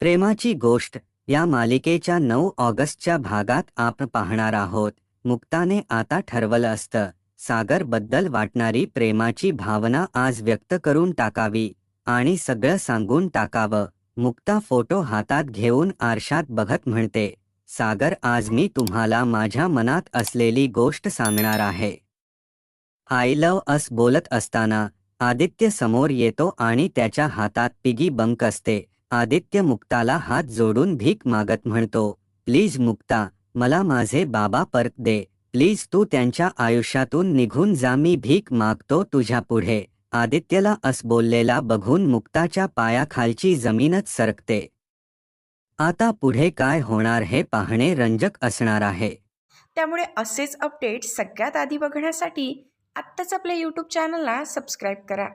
प्रेमाची गोष्ट या मालिकेच्या नऊ ऑगस्टच्या भागात आपण पाहणार आहोत. मुक्ताने आता ठरवलं असतं सागरबद्दल वाटणारी प्रेमाची भावना आज व्यक्त करून टाकावी आणि सगळं सांगून टाकावं. मुक्ता फोटो हातात घेऊन आरशात बघत म्हणते सागर आज मी तुम्हाला माझ्या मनात असलेली गोष्ट सांगणार आहे. आय लव अस बोलत असताना आदित्य समोर येतो आणि त्याच्या हातात पिगी बंक असते. आदित्य मुक्ताला हात जोडून भीक मागत म्हणतो प्लीज मुक्ता मला माझे बाबा परत दे. प्लीज तू त्यांच्या आयुष्यातून निघून जा मी भीक मागतो तुझ्या पुढे. आदित्यला अस बोललेला बघून मुक्ताच्या पायाखालची जमीनच सरकते. आता पुढे काय होणार हे पाहणे रंजक असणार आहे. त्यामुळे असेच अपडेट सगळ्यात आधी बघण्यासाठी आत्ताच आपल्या यूट्यूब चॅनलला सबस्क्राईब करा.